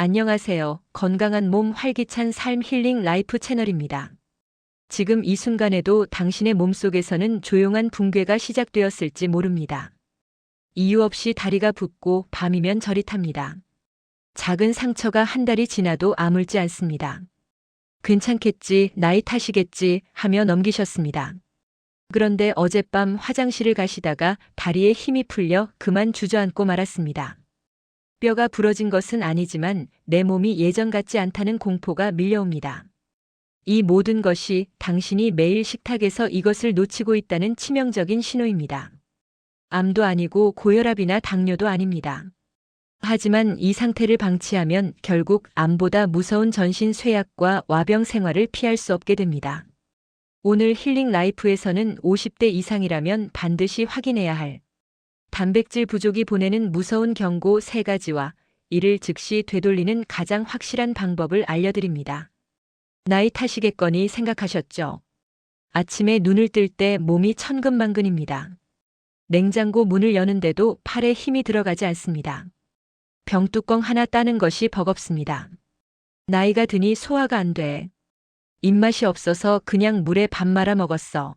안녕하세요. 건강한 몸 활기찬 삶 힐링 라이프 채널입니다. 지금 이 순간에도 당신의 몸속에서는 조용한 붕괴가 시작되었을지 모릅니다. 이유 없이 다리가 붓고 밤이면 저리 탑니다. 작은 상처가 한 달이 지나도 아물지 않습니다. 괜찮겠지, 나이 탓이겠지 하며 넘기셨습니다. 그런데 어젯밤 화장실을 가시다가 다리에 힘이 풀려 그만 주저앉고 말았습니다. 뼈가 부러진 것은 아니지만 내 몸이 예전 같지 않다는 공포가 밀려옵니다. 이 모든 것이 당신이 매일 식탁에서 이것을 놓치고 있다는 치명적인 신호입니다. 암도 아니고 고혈압이나 당뇨도 아닙니다. 하지만 이 상태를 방치하면 결국 암보다 무서운 전신 쇠약과 와병 생활을 피할 수 없게 됩니다. 오늘 힐링 라이프에서는 50대 이상이라면 반드시 확인해야 할 단백질 부족이 보내는 무서운 경고 세 가지와 이를 즉시 되돌리는 가장 확실한 방법을 알려드립니다. 나이 탓이겠거니 생각하셨죠? 아침에 눈을 뜰 때 몸이 천근만근입니다. 냉장고 문을 여는데도 팔에 힘이 들어가지 않습니다. 병뚜껑 하나 따는 것이 버겁습니다. 나이가 드니 소화가 안 돼. 입맛이 없어서 그냥 물에 밥 말아 먹었어.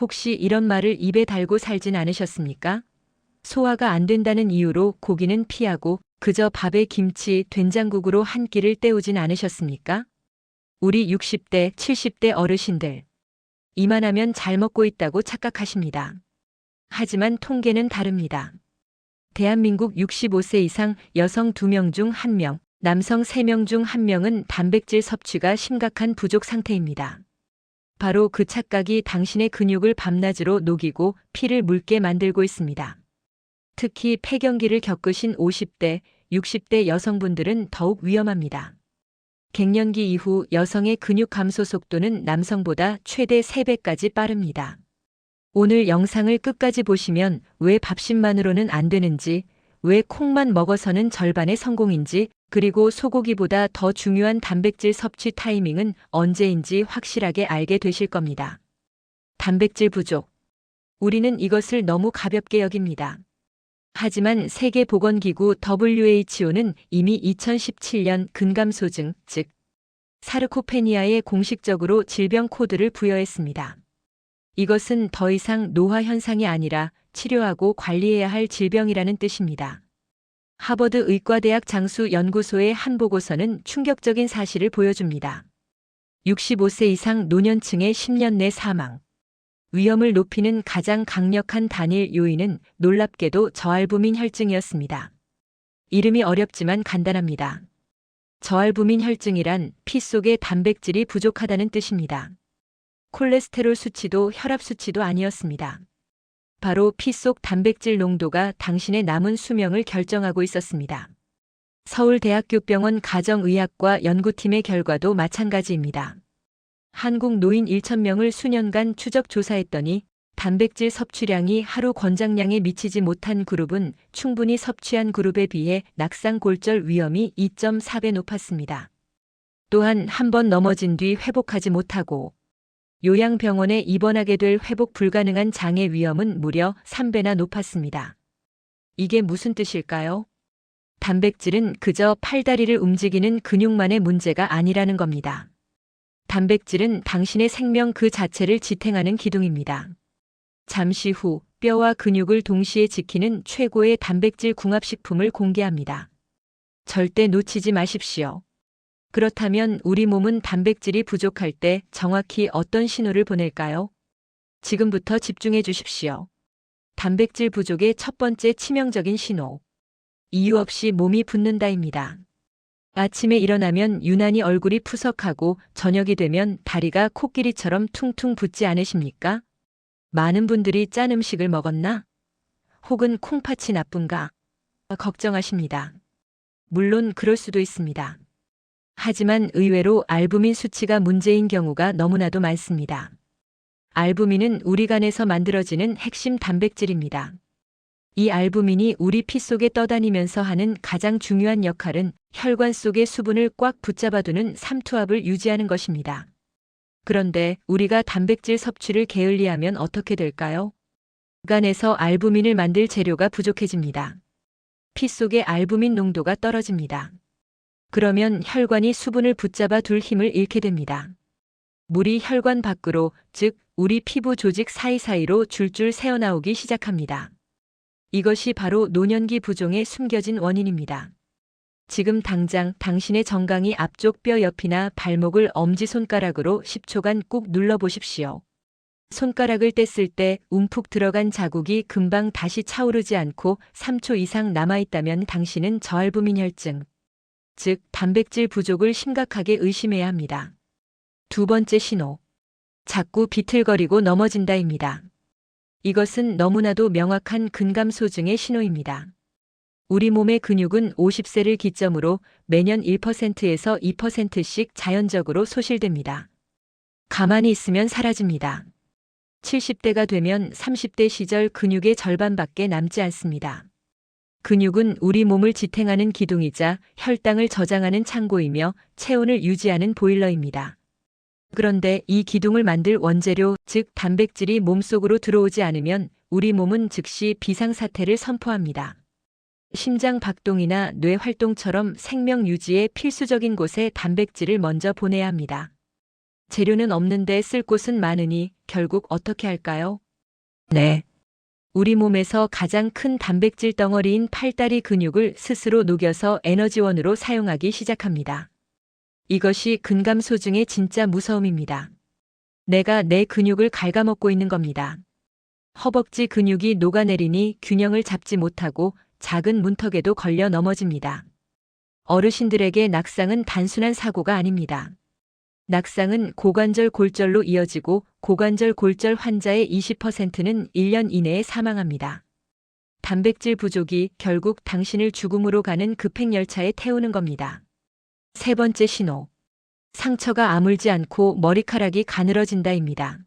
혹시 이런 말을 입에 달고 살진 않으셨습니까? 소화가 안 된다는 이유로 고기는 피하고 그저 밥에 김치, 된장국으로 한 끼를 때우진 않으셨습니까? 우리 60대, 70대 어르신들. 이만하면 잘 먹고 있다고 착각하십니다. 하지만 통계는 다릅니다. 대한민국 65세 이상 여성 2명 중 1명, 남성 3명 중 1명은 단백질 섭취가 심각한 부족 상태입니다. 바로 그 착각이 당신의 근육을 밤낮으로 녹이고 피를 묽게 만들고 있습니다. 특히 폐경기를 겪으신 50대, 60대 여성분들은 더욱 위험합니다. 갱년기 이후 여성의 근육 감소 속도는 남성보다 최대 3배까지 빠릅니다. 오늘 영상을 끝까지 보시면 왜 밥심만으로는 안 되는지, 왜 콩만 먹어서는 절반의 성공인지, 그리고 소고기보다 더 중요한 단백질 섭취 타이밍은 언제인지 확실하게 알게 되실 겁니다. 단백질 부족. 우리는 이것을 너무 가볍게 여깁니다. 하지만 세계보건기구 WHO는 이미 2017년 근감소증, 즉 사르코페니아에 공식적으로 질병 코드를 부여했습니다. 이것은 더 이상 노화 현상이 아니라 치료하고 관리해야 할 질병이라는 뜻입니다. 하버드 의과대학 장수 연구소의 한 보고서는 충격적인 사실을 보여줍니다. 65세 이상 노년층의 10년 내 사망. 위험을 높이는 가장 강력한 단일 요인은 놀랍게도 저알부민 혈증이었습니다. 이름이 어렵지만 간단합니다. 저알부민 혈증이란 피 속에 단백질이 부족하다는 뜻입니다. 콜레스테롤 수치도 혈압 수치도 아니었습니다. 바로 피 속 단백질 농도가 당신의 남은 수명을 결정하고 있었습니다. 서울대학교병원 가정의학과 연구팀의 결과도 마찬가지입니다. 한국 노인 1,000명을 수년간 추적 조사했더니 단백질 섭취량이 하루 권장량에 미치지 못한 그룹은 충분히 섭취한 그룹에 비해 낙상 골절 위험이 2.4배 높았습니다. 또한 한 번 넘어진 뒤 회복하지 못하고 요양병원에 입원하게 될 회복 불가능한 장애 위험은 무려 3배나 높았습니다. 이게 무슨 뜻일까요? 단백질은 그저 팔다리를 움직이는 근육만의 문제가 아니라는 겁니다. 단백질은 당신의 생명 그 자체를 지탱하는 기둥입니다. 잠시 후 뼈와 근육을 동시에 지키는 최고의 단백질 궁합식품을 공개합니다. 절대 놓치지 마십시오. 그렇다면 우리 몸은 단백질이 부족할 때 정확히 어떤 신호를 보낼까요? 지금부터 집중해 주십시오. 단백질 부족의 첫 번째 치명적인 신호. 이유 없이 몸이 붓는다입니다. 아침에 일어나면 유난히 얼굴이 푸석하고 저녁이 되면 다리가 코끼리처럼 퉁퉁 붓지 않으십니까? 많은 분들이 짠 음식을 먹었나? 혹은 콩팥이 나쁜가? 걱정하십니다. 물론 그럴 수도 있습니다. 하지만 의외로 알부민 수치가 문제인 경우가 너무나도 많습니다. 알부민은 우리 간에서 만들어지는 핵심 단백질입니다. 이 알부민이 우리 피 속에 떠다니면서 하는 가장 중요한 역할은 혈관 속의 수분을 꽉 붙잡아두는 삼투압을 유지하는 것입니다. 그런데 우리가 단백질 섭취를 게을리하면 어떻게 될까요? 간에서 알부민을 만들 재료가 부족해집니다. 피 속의 알부민 농도가 떨어집니다. 그러면 혈관이 수분을 붙잡아 둘 힘을 잃게 됩니다. 물이 혈관 밖으로, 즉, 우리 피부 조직 사이사이로 줄줄 새어나오기 시작합니다. 이것이 바로 노년기 부종의 숨겨진 원인입니다. 지금 당장 당신의 정강이 앞쪽 뼈 옆이나 발목을 엄지손가락으로 10초간 꾹 눌러보십시오. 손가락을 뗐을 때 움푹 들어간 자국이 금방 다시 차오르지 않고 3초 이상 남아있다면 당신은 저알부민혈증, 즉 단백질 부족을 심각하게 의심해야 합니다. 두 번째 신호. 자꾸 비틀거리고 넘어진다입니다. 이것은 너무나도 명확한 근감 소증의 신호입니다. 우리 몸의 근육은 50세를 기점으로 매년 1%에서 2%씩 자연적으로 소실됩니다. 가만히 있으면 사라집니다. 70대가 되면 30대 시절 근육의 절반밖에 남지 않습니다. 근육은 우리 몸을 지탱하는 기둥이자 혈당을 저장하는 창고이며 체온을 유지하는 보일러입니다. 그런데 이 기둥을 만들 원재료, 즉 단백질이 몸속으로 들어오지 않으면 우리 몸은 즉시 비상사태를 선포합니다. 심장 박동이나 뇌 활동처럼 생명 유지에 필수적인 곳에 단백질을 먼저 보내야 합니다. 재료는 없는데 쓸 곳은 많으니 결국 어떻게 할까요? 네. 우리 몸에서 가장 큰 단백질 덩어리인 팔다리 근육을 스스로 녹여서 에너지원으로 사용하기 시작합니다. 이것이 근감소증의 진짜 무서움입니다. 내가 내 근육을 갉아먹고 있는 겁니다. 허벅지 근육이 녹아내리니 균형을 잡지 못하고 작은 문턱에도 걸려 넘어집니다. 어르신들에게 낙상은 단순한 사고가 아닙니다. 낙상은 고관절 골절로 이어지고 고관절 골절 환자의 20%는 1년 이내에 사망합니다. 단백질 부족이 결국 당신을 죽음으로 가는 급행열차에 태우는 겁니다. 세 번째 신호. 상처가 아물지 않고 머리카락이 가늘어진다입니다.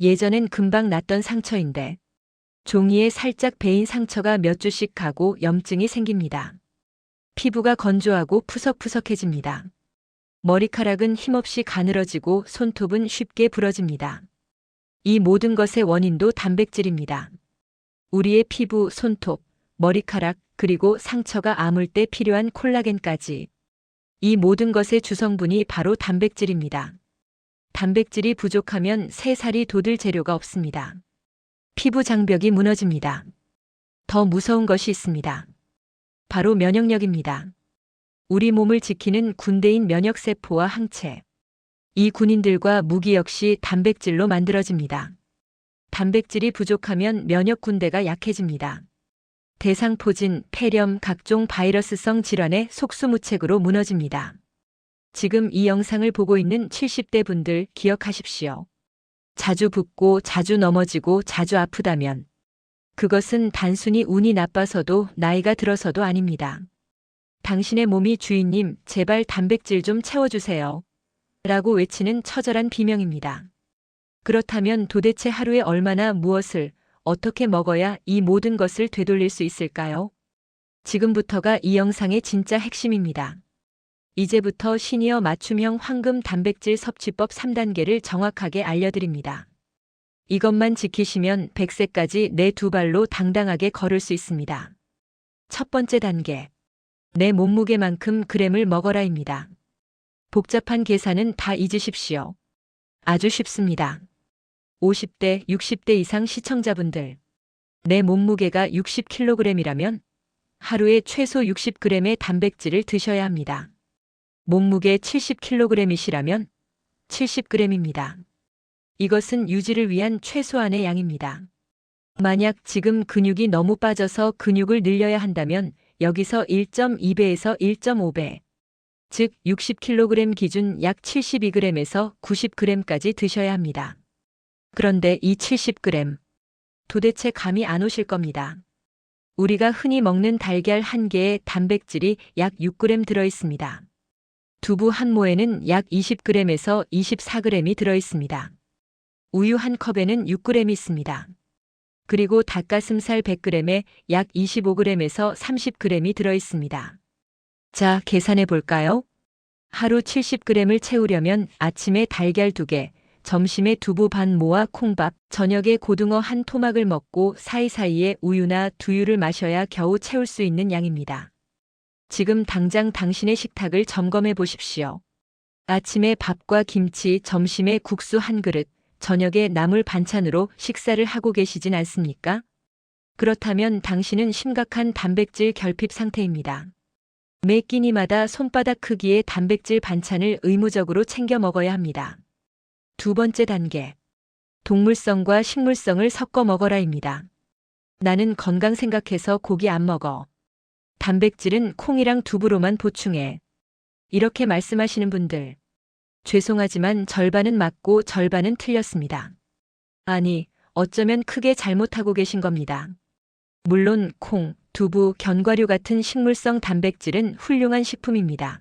예전엔 금방 났던 상처인데 종이에 살짝 베인 상처가 몇 주씩 가고 염증이 생깁니다. 피부가 건조하고 푸석푸석해집니다. 머리카락은 힘없이 가늘어지고 손톱은 쉽게 부러집니다. 이 모든 것의 원인도 단백질입니다. 우리의 피부, 손톱, 머리카락, 그리고 상처가 아물 때 필요한 콜라겐까지. 이 모든 것의 주성분이 바로 단백질입니다. 단백질이 부족하면 새살이 돋을 재료가 없습니다. 피부 장벽이 무너집니다. 더 무서운 것이 있습니다. 바로 면역력입니다. 우리 몸을 지키는 군대인 면역세포와 항체. 이 군인들과 무기 역시 단백질로 만들어집니다. 단백질이 부족하면 면역 군대가 약해집니다. 대상포진, 폐렴, 각종 바이러스성 질환의 속수무책으로 무너집니다. 지금 이 영상을 보고 있는 70대 분들 기억하십시오. 자주 붓고 자주 넘어지고 자주 아프다면 그것은 단순히 운이 나빠서도 나이가 들어서도 아닙니다. 당신의 몸이 주인님, 제발 단백질 좀 채워주세요. 라고 외치는 처절한 비명입니다. 그렇다면 도대체 하루에 얼마나 무엇을, 어떻게 먹어야 이 모든 것을 되돌릴 수 있을까요? 지금부터가 이 영상의 진짜 핵심입니다. 이제부터 시니어 맞춤형 황금 단백질 섭취법 3단계를 정확하게 알려드립니다. 이것만 지키시면 100세까지 내 두 발로 당당하게 걸을 수 있습니다. 첫 번째 단계. 내 몸무게만큼 그램을 먹어라입니다. 복잡한 계산은 다 잊으십시오. 아주 쉽습니다. 50대, 60대 이상 시청자분들. 내 몸무게가 60kg이라면 하루에 최소 60g의 단백질을 드셔야 합니다. 몸무게 70kg이시라면 70g입니다. 이것은 유지를 위한 최소한의 양입니다. 만약 지금 근육이 너무 빠져서 근육을 늘려야 한다면 여기서 1.2배에서 1.5배, 즉 60kg 기준 약 72g에서 90g까지 드셔야 합니다. 그런데 이 70g, 도대체 감이 안 오실 겁니다. 우리가 흔히 먹는 달걀 한 개에 단백질이 약 6g 들어 있습니다. 두부 한 모에는 약 20g에서 24g이 들어 있습니다. 우유 한 컵에는 6g 있습니다. 그리고 닭가슴살 100g에 약 25g에서 30g이 들어 있습니다. 자, 계산해 볼까요? 하루 70g을 채우려면 아침에 달걀 2개, 점심에 두부 반 모와 콩밥, 저녁에 고등어 한 토막을 먹고 사이사이에 우유나 두유를 마셔야 겨우 채울 수 있는 양입니다. 지금 당장 당신의 식탁을 점검해 보십시오. 아침에 밥과 김치, 점심에 국수 한 그릇, 저녁에 나물 반찬으로 식사를 하고 계시진 않습니까? 그렇다면 당신은 심각한 단백질 결핍 상태입니다. 매 끼니마다 손바닥 크기의 단백질 반찬을 의무적으로 챙겨 먹어야 합니다. 두 번째 단계. 동물성과 식물성을 섞어 먹어라입니다. 나는 건강 생각해서 고기 안 먹어. 단백질은 콩이랑 두부로만 보충해. 이렇게 말씀하시는 분들. 죄송하지만 절반은 맞고 절반은 틀렸습니다. 아니, 어쩌면 크게 잘못하고 계신 겁니다. 물론 콩, 두부, 견과류 같은 식물성 단백질은 훌륭한 식품입니다.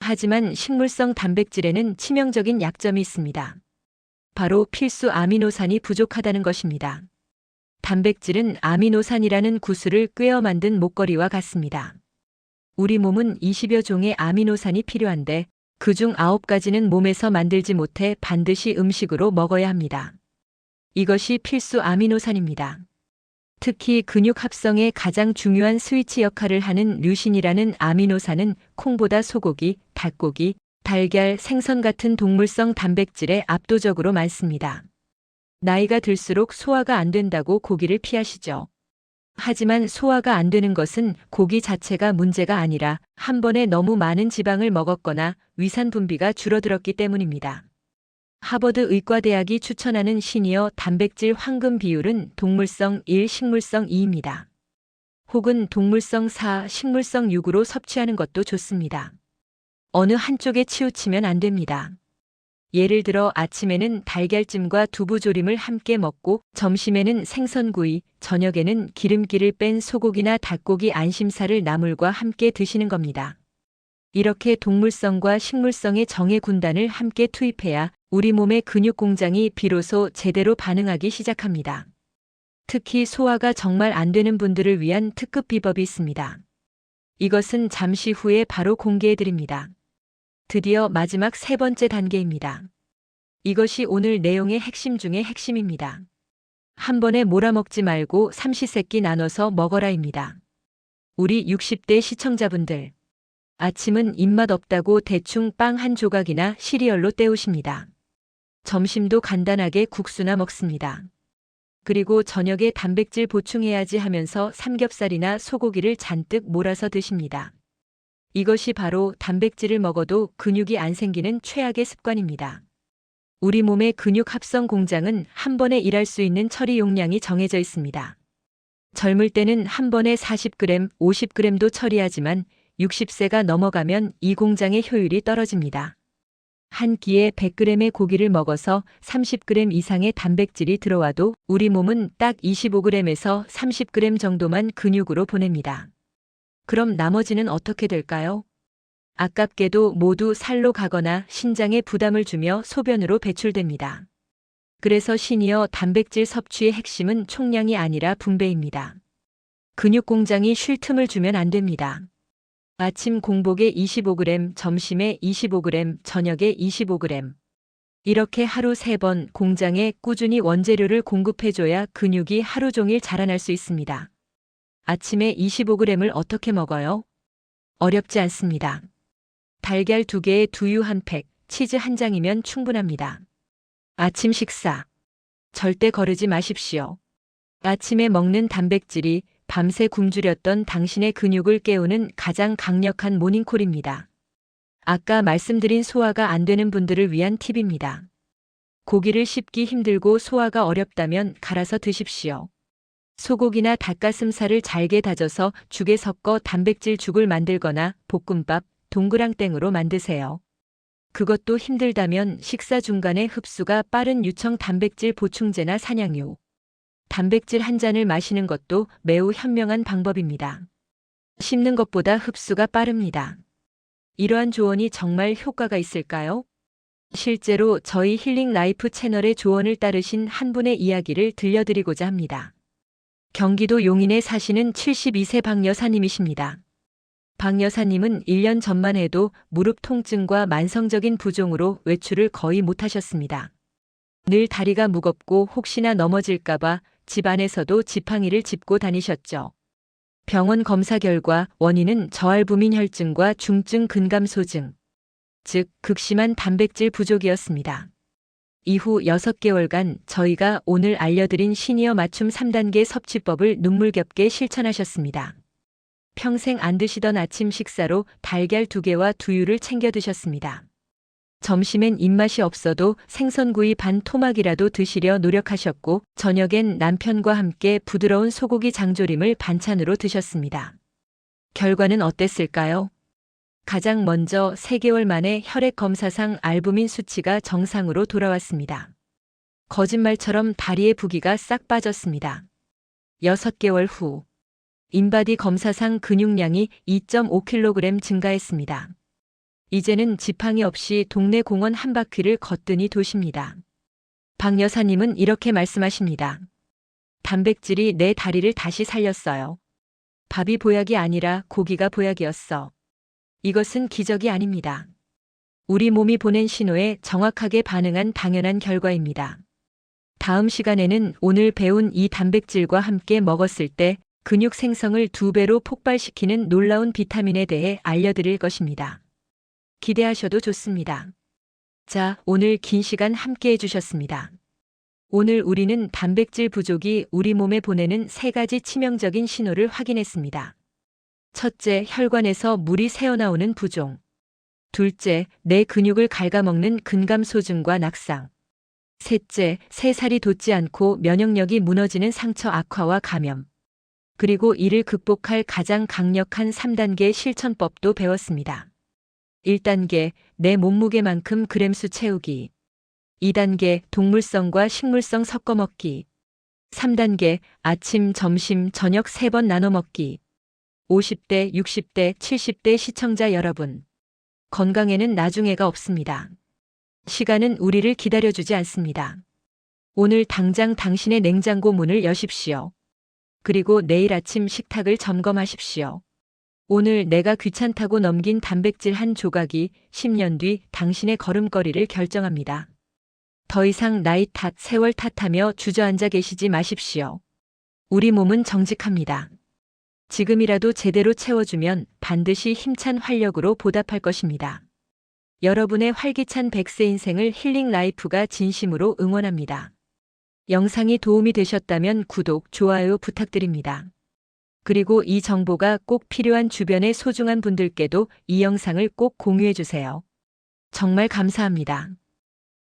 하지만 식물성 단백질에는 치명적인 약점이 있습니다. 바로 필수 아미노산이 부족하다는 것입니다. 단백질은 아미노산이라는 구슬을 꿰어 만든 목걸이와 같습니다. 우리 몸은 20여 종의 아미노산이 필요한데 그중 9가지는 몸에서 만들지 못해 반드시 음식으로 먹어야 합니다. 이것이 필수 아미노산입니다. 특히 근육 합성에 가장 중요한 스위치 역할을 하는 류신이라는 아미노산은 콩보다 소고기, 닭고기, 달걀, 생선 같은 동물성 단백질에 압도적으로 많습니다. 나이가 들수록 소화가 안 된다고 고기를 피하시죠. 하지만 소화가 안 되는 것은 고기 자체가 문제가 아니라 한 번에 너무 많은 지방을 먹었거나 위산 분비가 줄어들었기 때문입니다. 하버드 의과대학이 추천하는 시니어 단백질 황금 비율은 동물성 1, 식물성 2입니다. 혹은 동물성 4, 식물성 6으로 섭취하는 것도 좋습니다. 어느 한쪽에 치우치면 안 됩니다. 예를 들어 아침에는 달걀찜과 두부조림을 함께 먹고 점심에는 생선구이, 저녁에는 기름기를 뺀 소고기나 닭고기 안심살을 나물과 함께 드시는 겁니다. 이렇게 동물성과 식물성의 정의 군단을 함께 투입해야 우리 몸의 근육 공장이 비로소 제대로 반응하기 시작합니다. 특히 소화가 정말 안 되는 분들을 위한 특급 비법이 있습니다. 이것은 잠시 후에 바로 공개해 드립니다. 드디어 마지막 세 번째 단계입니다. 이것이 오늘 내용의 핵심 중의 핵심입니다. 한 번에 몰아먹지 말고 삼시세끼 나눠서 먹어라입니다. 우리 60대 시청자분들. 아침은 입맛 없다고 대충 빵 한 조각이나 시리얼로 때우십니다. 점심도 간단하게 국수나 먹습니다. 그리고 저녁에 단백질 보충해야지 하면서 삼겹살이나 소고기를 잔뜩 몰아서 드십니다. 이것이 바로 단백질을 먹어도 근육이 안 생기는 최악의 습관입니다. 우리 몸의 근육 합성 공장은 한 번에 일할 수 있는 처리 용량이 정해져 있습니다. 젊을 때는 한 번에 40g, 50g도 처리하지만 60세가 넘어가면 이 공장의 효율이 떨어집니다. 한 끼에 100g의 고기를 먹어서 30g 이상의 단백질이 들어와도 우리 몸은 딱 25g에서 30g 정도만 근육으로 보냅니다. 그럼 나머지는 어떻게 될까요? 아깝게도 모두 살로 가거나 신장에 부담을 주며 소변으로 배출됩니다. 그래서 시니어 단백질 섭취의 핵심은 총량이 아니라 분배입니다. 근육 공장이 쉴 틈을 주면 안 됩니다. 아침 공복에 25g, 점심에 25g, 저녁에 25g. 이렇게 하루 3번 공장에 꾸준히 원재료를 공급해줘야 근육이 하루 종일 자라날 수 있습니다. 아침에 25g을 어떻게 먹어요? 어렵지 않습니다. 달걀 2개에 두유 한 팩, 치즈 한 장이면 충분합니다. 아침 식사. 절대 거르지 마십시오. 아침에 먹는 단백질이 밤새 굶주렸던 당신의 근육을 깨우는 가장 강력한 모닝콜입니다. 아까 말씀드린 소화가 안 되는 분들을 위한 팁입니다. 고기를 씹기 힘들고 소화가 어렵다면 갈아서 드십시오. 소고기나 닭가슴살을 잘게 다져서 죽에 섞어 단백질 죽을 만들거나 볶음밥, 동그랑땡으로 만드세요. 그것도 힘들다면 식사 중간에 흡수가 빠른 유청 단백질 보충제나 사냥유, 단백질 한 잔을 마시는 것도 매우 현명한 방법입니다. 씹는 것보다 흡수가 빠릅니다. 이러한 조언이 정말 효과가 있을까요? 실제로 저희 힐링 라이프 채널의 조언을 따르신 한 분의 이야기를 들려드리고자 합니다. 경기도 용인에 사시는 72세 박 여사님이십니다. 박 여사님은 1년 전만 해도 무릎 통증과 만성적인 부종으로 외출을 거의 못하셨습니다. 늘 다리가 무겁고 혹시나 넘어질까봐 집 안에서도 지팡이를 짚고 다니셨죠. 병원 검사 결과 원인은 저알부민 혈증과 중증 근감소증, 즉 극심한 단백질 부족이었습니다. 이후 6개월간 저희가 오늘 알려드린 시니어 맞춤 3단계 섭취법을 눈물겹게 실천하셨습니다. 평생 안 드시던 아침 식사로 달걀 2개와 두유를 챙겨 드셨습니다. 점심엔 입맛이 없어도 생선구이 반 토막이라도 드시려 노력하셨고, 저녁엔 남편과 함께 부드러운 소고기 장조림을 반찬으로 드셨습니다. 결과는 어땠을까요? 가장 먼저 3개월 만에 혈액 검사상 알부민 수치가 정상으로 돌아왔습니다. 거짓말처럼 다리의 부기가 싹 빠졌습니다. 6개월 후, 인바디 검사상 근육량이 2.5kg 증가했습니다. 이제는 지팡이 없이 동네 공원 한 바퀴를 걷더니 도십니다. 박 여사님은 이렇게 말씀하십니다. 단백질이 내 다리를 다시 살렸어요. 밥이 보약이 아니라 고기가 보약이었어. 이것은 기적이 아닙니다. 우리 몸이 보낸 신호에 정확하게 반응한 당연한 결과입니다. 다음 시간에는 오늘 배운 이 단백질과 함께 먹었을 때 근육 생성을 두 배로 폭발시키는 놀라운 비타민에 대해 알려드릴 것입니다. 기대하셔도 좋습니다. 자, 오늘 긴 시간 함께 해주셨습니다. 오늘 우리는 단백질 부족이 우리 몸에 보내는 세 가지 치명적인 신호를 확인했습니다. 첫째, 혈관에서 물이 새어나오는 부종. 둘째, 내 근육을 갉아먹는 근감 소증과 낙상. 셋째, 새살이 돋지 않고 면역력이 무너지는 상처 악화와 감염. 그리고 이를 극복할 가장 강력한 3단계 실천법도 배웠습니다. 1단계, 내 몸무게만큼 그램수 채우기. 2단계, 동물성과 식물성 섞어 먹기. 3단계, 아침, 점심, 저녁 3번 나눠 먹기. 50대, 60대, 70대 시청자 여러분. 건강에는 나중에가 없습니다. 시간은 우리를 기다려주지 않습니다. 오늘 당장 당신의 냉장고 문을 여십시오. 그리고 내일 아침 식탁을 점검하십시오. 오늘 내가 귀찮다고 넘긴 단백질 한 조각이 10년 뒤 당신의 걸음걸이를 결정합니다. 더 이상 나이 탓, 세월 탓하며 주저앉아 계시지 마십시오. 우리 몸은 정직합니다. 지금이라도 제대로 채워주면 반드시 힘찬 활력으로 보답할 것입니다. 여러분의 활기찬 100세 인생을 힐링 라이프가 진심으로 응원합니다. 영상이 도움이 되셨다면 구독, 좋아요 부탁드립니다. 그리고 이 정보가 꼭 필요한 주변의 소중한 분들께도 이 영상을 꼭 공유해 주세요. 정말 감사합니다.